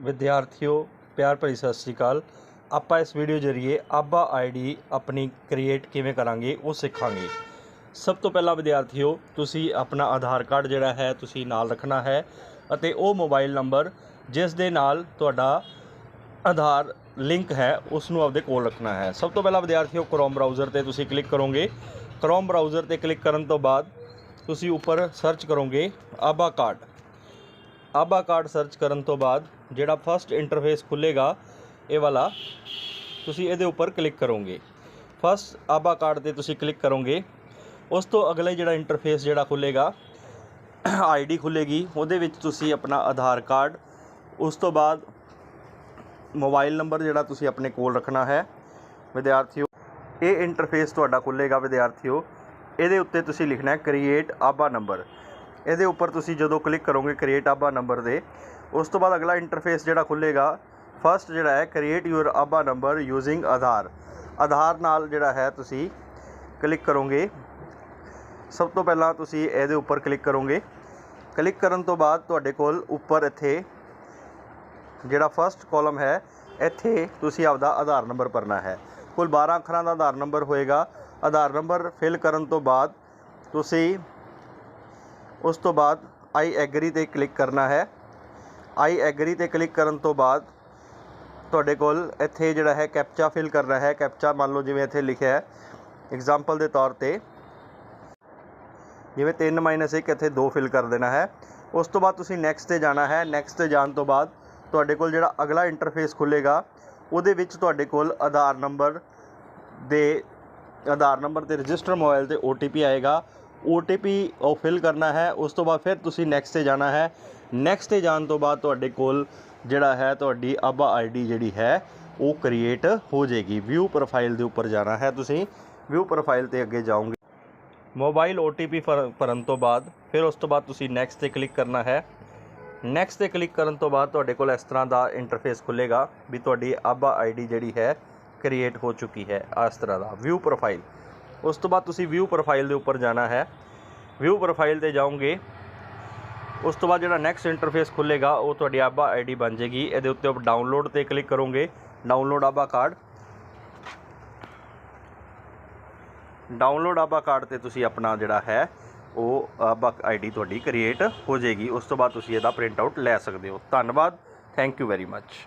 ਵਿਦਿਆਰਥੀਓ, ਪਿਆਰ ਭਰੀ ਸਤਿ ਸ੍ਰੀ ਅਕਾਲ। ਆਪਾਂ ਇਸ ਵੀਡੀਓ ਜਰੀਏ ਆਬਾ ਆਈਡੀ ਆਪਣੀ ਕ੍ਰੀਏਟ ਕਿਵੇਂ ਕਰਾਂਗੇ, ਉਹ ਸਿੱਖਾਂਗੇ। ਸਭ ਤੋਂ ਪਹਿਲਾਂ ਵਿਦਿਆਰਥੀਓ, ਤੁਸੀਂ ਆਪਣਾ ਆਧਾਰ ਕਾਰਡ ਜਿਹੜਾ ਹੈ, ਤੁਸੀਂ ਨਾਲ ਰੱਖਣਾ ਹੈ ਅਤੇ ਉਹ ਮੋਬਾਈਲ ਨੰਬਰ ਜਿਸ ਦੇ ਨਾਲ ਤੁਹਾਡਾ ਆਧਾਰ ਲਿੰਕ ਹੈ, ਉਸ ਨੂੰ ਆਪਦੇ ਕੋਲ ਰੱਖਣਾ ਹੈ। ਸਭ ਤੋਂ ਪਹਿਲਾਂ ਵਿਦਿਆਰਥੀਓ ਕ੍ਰੋਮ ਬਰਾਊਜ਼ਰ ਤੇ ਤੁਸੀਂ ਕਲਿੱਕ ਕਰੋਗੇ। ਕ੍ਰੋਮ ਬਰਾਊਜ਼ਰ ਤੇ ਕਲਿੱਕ ਕਰਨ ਤੋਂ ਬਾਅਦ ਤੁਸੀਂ ਉੱਪਰ ਸਰਚ ਕਰੋਗੇ ABHA card. ABHA card search ਕਰਨ ਤੋਂ ਬਾਅਦ ਜਿਹੜਾ ਫਸਟ ਇੰਟਰਫੇਸ ਖੁੱਲੇਗਾ, ਇਹ ਵਾਲਾ, ਤੁਸੀਂ ਇਹਦੇ ਉੱਪਰ ਕਲਿੱਕ ਕਰੋਗੇ। ਫਸਟ ਆਬਾ ਕਾਰਡ ਤੇ ਤੁਸੀਂ ਕਲਿੱਕ ਕਰੋਗੇ। ਉਸ ਤੋਂ ਅਗਲੇ ਜਿਹੜਾ ਇੰਟਰਫੇਸ ਜਿਹੜਾ ਖੁੱਲੇਗਾ ਆਈਡੀ ਖੁੱਲੇਗੀ। ਉਹਦੇ ਵਿੱਚ ਤੁਸੀਂ ਆਪਣਾ ਆਧਾਰ ਕਾਰਡ ਉਸ ਤੋਂ ਬਾਅਦ ਮੋਬਾਈਲ ਨੰਬਰ ਜਿਹੜਾ ਤੁਸੀਂ ਆਪਣੇ ਕੋਲ ਰੱਖਣਾ ਹੈ, ਵਿਦਿਆਰਥੀਓ, ਇਹ ਇੰਟਰਫੇਸ ਤੁਹਾਡਾ ਖੁੱਲੇਗਾ ਵਿਦਿਆਰਥੀਓ। ਇਹਦੇ ਉੱਤੇ ਤੁਸੀਂ ਲਿਖਣਾ ਹੈ ਕ੍ਰੀਏਟ ਆਬਾ ਨੰਬਰ ਇਹਦੇ ਉੱਪਰ ਤੁਸੀਂ ਜਦੋਂ ਕਲਿੱਕ ਕਰੋਗੇ ਕ੍ਰੀਏਟ ਆਬਾ ਨੰਬਰ ਦੇ ਉਸ ਤੋਂ ਬਾਅਦ ਅਗਲਾ ਇੰਟਰਫੇਸ ਜਿਹੜਾ ਖੁੱਲੇਗਾ ਫਸਟ ਜਿਹੜਾ ਹੈ create your ABHA number using Aadhaar Aadhaar ਨਾਲ ਜਿਹੜਾ ਹੈ ਤੁਸੀਂ ਕਲਿੱਕ ਕਰੋਗੇ। ਸਭ ਤੋਂ ਪਹਿਲਾਂ ਤੁਸੀਂ ਇਹਦੇ ਉੱਪਰ ਕਲਿੱਕ ਕਰੋਗੇ। ਕਲਿੱਕ ਕਰਨ ਤੋਂ ਬਾਅਦ ਤੁਹਾਡੇ ਕੋਲ ਉੱਪਰ ਇੱਥੇ ਜਿਹੜਾ ਫਸਟ ਕਾਲਮ ਹੈ, ਇੱਥੇ ਤੁਸੀਂ ਆਪਦਾ ਆਧਾਰ ਨੰਬਰ ਭਰਨਾ ਹੈ। ਕੁੱਲ 12 ਅੱਖਰਾਂ ਦਾ ਆਧਾਰ ਨੰਬਰ ਹੋਏਗਾ। ਆਧਾਰ ਨੰਬਰ ਫਿਲ ਕਰਨ ਤੋਂ ਬਾਅਦ ਤੁਸੀਂ ਉਸ ਤੋਂ ਬਾਅਦ ਆਈ ਐਗਰੀ ਤੇ ਕਲਿੱਕ ਕਰਨਾ ਹੈ। ਆਈ ਐਗਰੀ ਤੇ ਕਲਿੱਕ ਕਰਨ ਤੋਂ ਬਾਅਦ ਤੁਹਾਡੇ ਕੋਲ ਇੱਥੇ ਜਿਹੜਾ ਹੈ ਕੈਪਚਾ ਫਿਲ ਕਰਨਾ ਹੈ। ਕੈਪਚਾ ਮੰਨ ਲਓ ਜਿਵੇਂ ਇੱਥੇ ਲਿਖਿਆ ਹੈ। ਐਗਜ਼ਾਮਪਲ ਦੇ ਤੌਰ ਤੇ ਜਿਵੇਂ 3 1 ਇੱਥੇ 2 ਫਿਲ ਕਰ ਦੇਣਾ ਹੈ। ਉਸ ਤੋਂ ਬਾਅਦ ਤੁਸੀਂ ਨੈਕਸਟ ਤੇ ਜਾਣਾ ਹੈ। ਨੈਕਸਟ ਤੇ ਜਾਣ ਤੋਂ ਬਾਅਦ ਤੁਹਾਡੇ ਕੋਲ ਜਿਹੜਾ ਅਗਲਾ ਇੰਟਰਫੇਸ ਖੁੱਲੇਗਾ, ਉਹਦੇ ਵਿੱਚ ਤੁਹਾਡੇ ਕੋਲ ਆਧਾਰ ਨੰਬਰ ਦੇ, ਆਧਾਰ ਨੰਬਰ ਤੇ ਰਜਿਸਟਰ ਮੋਬਾਈਲ ਤੇ OTP ਆਏਗਾ। OTP ਉਹ ਫਿਲ ਕਰਨਾ ਹੈ, ਉਸ ਤੋਂ ਬਾਅਦ ਫਿਰ ਤੁਸੀਂ ਨੈਕਸਟ ਤੇ ਜਾਣਾ ਹੈ। ਨੈਕਸਟ ਤੇ ਜਾਣ ਤੋਂ ਬਾਅਦ ਤੁਹਾਡੇ ਕੋਲ ਜਿਹੜਾ ਹੈ, ਤੁਹਾਡੀ ਆਬਾ ਆਈਡੀ ਜਿਹੜੀ ਹੈ, ਉਹ ਕ੍ਰੀਏਟ ਹੋ ਜਾਏਗੀ। ਵਿਊ ਪ੍ਰੋਫਾਈਲ ਦੇ ਉੱਪਰ ਜਾਣਾ ਹੈ ਤੁਸੀਂ। ਵਿਊ ਪ੍ਰੋਫਾਈਲ ਤੇ ਅੱਗੇ ਜਾਓਗੇ। ਮੋਬਾਈਲ OTP ਭਰ- ਭਰਨ ਤੋਂ ਬਾਅਦ ਫਿਰ ਉਸ ਤੋਂ ਬਾਅਦ ਤੁਸੀਂ ਨੈਕਸਟ ਤੇ ਕਲਿੱਕ ਕਰਨਾ ਹੈ। ਨੈਕਸਟ ਤੇ ਕਲਿੱਕ ਕਰਨ ਤੋਂ ਬਾਅਦ ਤੁਹਾਡੇ ਕੋਲ ਇਸ ਤਰ੍ਹਾਂ ਦਾ ਇੰਟਰਫੇਸ ਖੁੱਲੇਗਾ ਵੀ ਤੁਹਾਡੀ ਆਬਾ ਆਈਡੀ ਜਿਹੜੀ ਹੈ ਕ੍ਰੀਏਟ ਹੋ ਚੁੱਕੀ ਹੈ ਇਸ ਤਰ੍ਹਾਂ ਦਾ। ਵਿਊ ਪ੍ਰੋਫਾਈਲ ਉਸ ਤੋਂ ਬਾਅਦ ਤੁਸੀਂ ਵਿਊ ਪ੍ਰੋਫਾਈਲ ਦੇ ਉੱਪਰ ਜਾਣਾ ਹੈ। ਵਿਊ ਪ੍ਰੋਫਾਈਲ ਤੇ ਜਾਓਗੇ। ਉਸ ਤੋਂ ਬਾਅਦ ਜਿਹੜਾ ਨੈਕਸਟ ਇੰਟਰਫੇਸ ਖੁੱਲੇਗਾ, ਉਹ ਤੁਹਾਡੀ ਆਬਾ ਆਈਡੀ ਬਣ ਜੇਗੀ ਇਹਦੇ ਉੱਤੇ ਆਪ ਡਾਊਨਲੋਡ ਤੇ ਕਲਿੱਕ ਕਰੋਗੇ। Download ABHA card download ABHA card ਤੇ ਤੁਸੀਂ ਆਪਣਾ ਜਿਹੜਾ ਹੈ, ਉਹ ਆਬਾ ਆਈਡੀ ਤੁਹਾਡੀ ਕ੍ਰੀਏਟ ਹੋ ਜਾਏਗੀ। ਉਸ ਤੋਂ ਬਾਅਦ ਤੁਸੀਂ ਇਹਦਾ ਪ੍ਰਿੰਟ ਆਊਟ ਲੈ ਸਕਦੇ ਹੋ। ਧੰਨਵਾਦ। Thank you very much